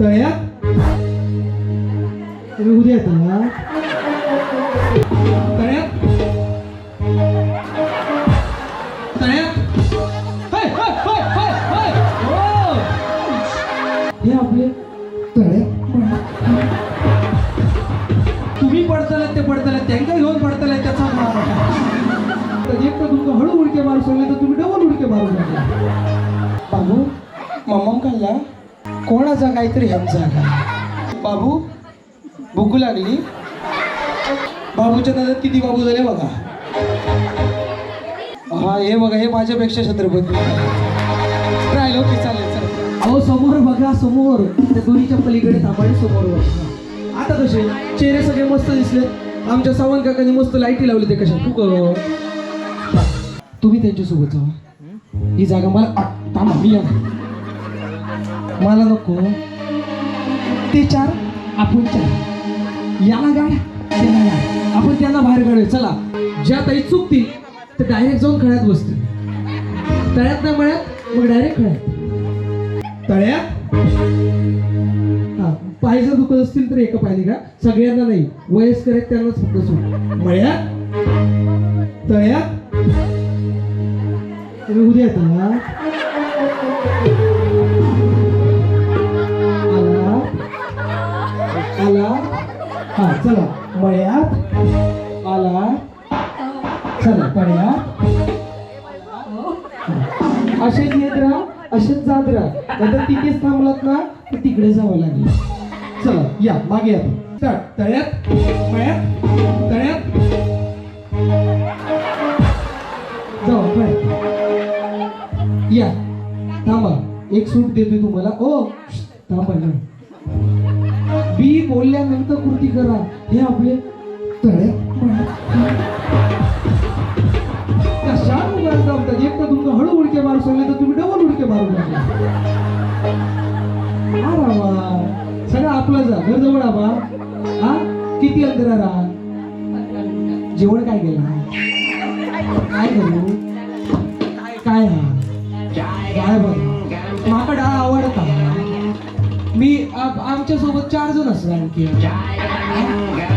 तळ्यात. तुम्ही उद्या येता ना? तळ्यात. तळ्यात. हाय, हाय, हाय, हाय, हाय. हो. हे आपले तळ्यात तुम्ही पडतलात ते पडतलात त्यांना घेऊन पडतले त्याचा मार. तर एक तर तुमचं हळू उडके मारू शकले तर तुम्ही डबल उडके मारू लागला बाबू मम्मा कल्ला कोणाचा काहीतरी ह्यांचा का? बाबू भूक लागली. बाबूच्या दादात किती बाबू झाले बघा. हा हे बघा हे माझ्यापेक्षा छत्रपती. राहिलो की चालेल चालेल अहो समोर बघा समोर. त्या दोन्हीच्या पलीकडे थांबाडी समोर बघा. आता कसे? चेहरे सगळे मस्त दिसले. आमच्या सावंत काकांनी मस्त लाईटी लावली ते कशा? तू कर. तुम्ही त्यांच्यासोबत जावा. ही जागा मला थांबा मी या मला नको. ते चार आपण चार. याला गाड त्याला गाड आपण त्यांना बाहेर काढूया. चला. ज्या ताई चुकतील तर डायरेक्ट जाऊन खळ्यात बसतील. तळ्यात ना मळ्यात मग डायरेक्ट खळ्यात. तळ्यात? हा पाय जर दुखत असतील तर एका पायाने का सगळ्यांना नाही. वयस्कर आहेत त्यांनाच फक्त सूट मळ्यात? तळ्यात? उद्या येता हा चला. मळ्यात आला. चला पळ्यात असेच येत राहा असेच जात राहा नंतर तिथेच थांबलात ना तर तिकडे जावं लागेल. चला या मागे या. स्टार्ट तळ्यात मळ्यात तळ्यात. जाऊ पळ्यात या. थांबा. एक सूट देतोय तुम्हाला. ओ थांबा ना. बी बोलल्यानंतर कृती करा. हे आपले तळ्यात कशा उगाच जमतात एक तर तुमचं हळू उडके मारू शकले तर तुम्ही डबल उडके मारू लागले रामा सगळं आपलं जा. घर जवळ आबा. हा? किती अंतरा राहा जेवण काय केलं? काय करू? काय काय? बघा माका डाळ आवडता. मी आमच्यासोबत चार जण असणार आणखी.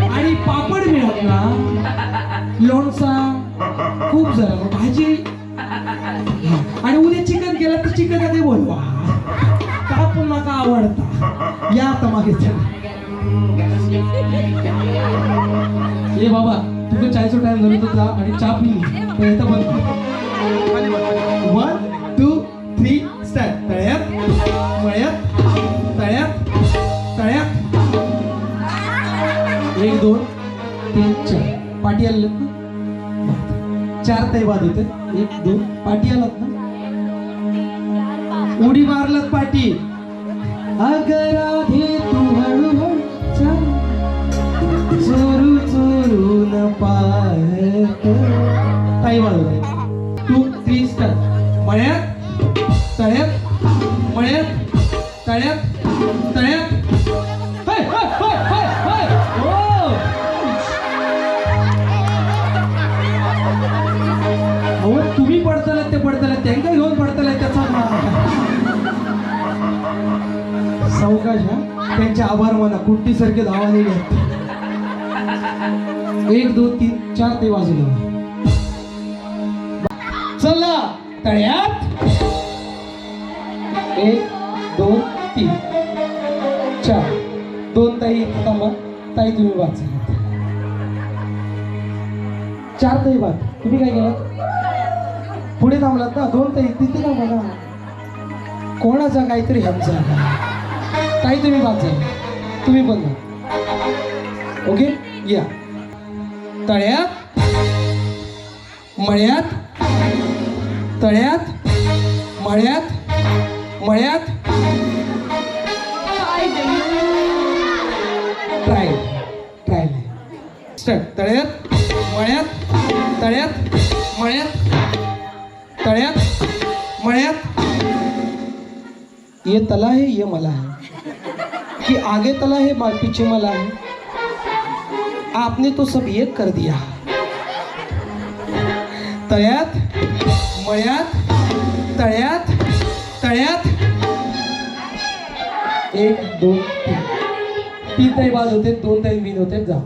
आणि पापड मिळत ना लोणचा खूप जरा. भाजी. आणि उद्या चिकन केलं तर चिकन आधी बोलवा. कापून नका आवडता. या आता मागे ए बाबा तुझं चायचा टाइम झाला तर जा आणि चाप पी पण इथं बंद. वन एक दोन तीन चार. पाठी आले ना? चार ते बाद होते. एक दोन पाठी आलात ना? उडी मारलात पाठी. अगर आधी तू हळूहळू चाल, चोरू न पाहत. ताई बाद होते टू थ्री स्टार मळ्यात तळ्यात मळ्यात तळ्यात तळ्यात. ते त्यांना घेऊन पडतलाय त्याचा सावकाश हा? त्यांचे आभार माना. कुट्टी सारखे धावाने घेत एक दोन तीन चार ते वाजले. चला तळ्यात. एक दोन तीन. चार. दोन ताई थांबा. ताई तुम्ही वाचा. चार ताई बाद तुम्ही काय केलं? पुढे थांबलात ना दोन ते तिथे थांबा बघा. कोणाचा काहीतरी हेल्प झाला काही तुम्ही वाचा तुम्ही पण ओके? या. तळ्यात. मळ्यात. तळ्यात. मळ्यात. मळ्यात. ट्रायल ट्रायल स्टार्ट तळ्यात. मळ्यात. तळ्यात. मळ्यात. ये तला है ये मला है। कि आगे तला है बा- पीछे मला है। आपने तो सब एक कर दिया। तळ्यात मळ्यात तळ्यात तळ्यात एक दोन तीन। तीन ताई बाद होते दोन ताई बिन होते जा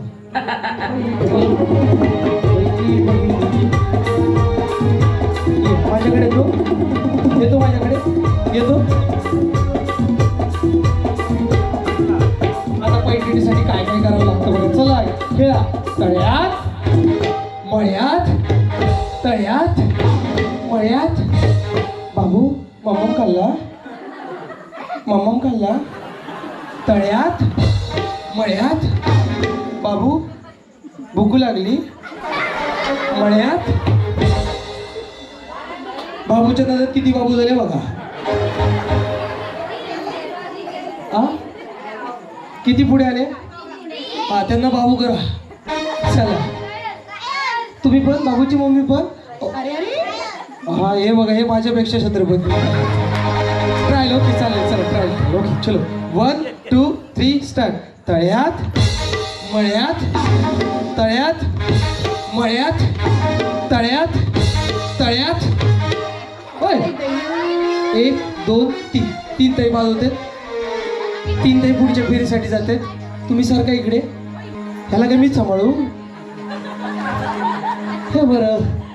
खेळा तळ्यात मळ्यात तळ्यात मळ्यात. बाबू मम्मम खाल्ला? मम्मम खाल्ला? तळ्यात मळ्यात. बाबू भूकू लागली. मळ्यात. बाबूच्या दादात किती बाबू झाले बघा. आ? किती पुढे आले? हा त्यांना बाबू करा. चला तुम्ही पण? बाबूची मम्मी पण? हा हे बघा हे माझ्यापेक्षा छत्रपती. ट्रायल ओके चालेल चला ट्रायल. ओके चलो. वन टू थ्री स्टार्ट तळ्यात मळ्यात तळ्यात मळ्यात तळ्यात तळ्यात. होय. एक दोन तीन. तीन ताई बाद होते. तीन ताई पुढच्या फेरीसाठी जाते. तुम्ही सारखा इकडे. ह्याला काय मीच सांभाळू? हे बरं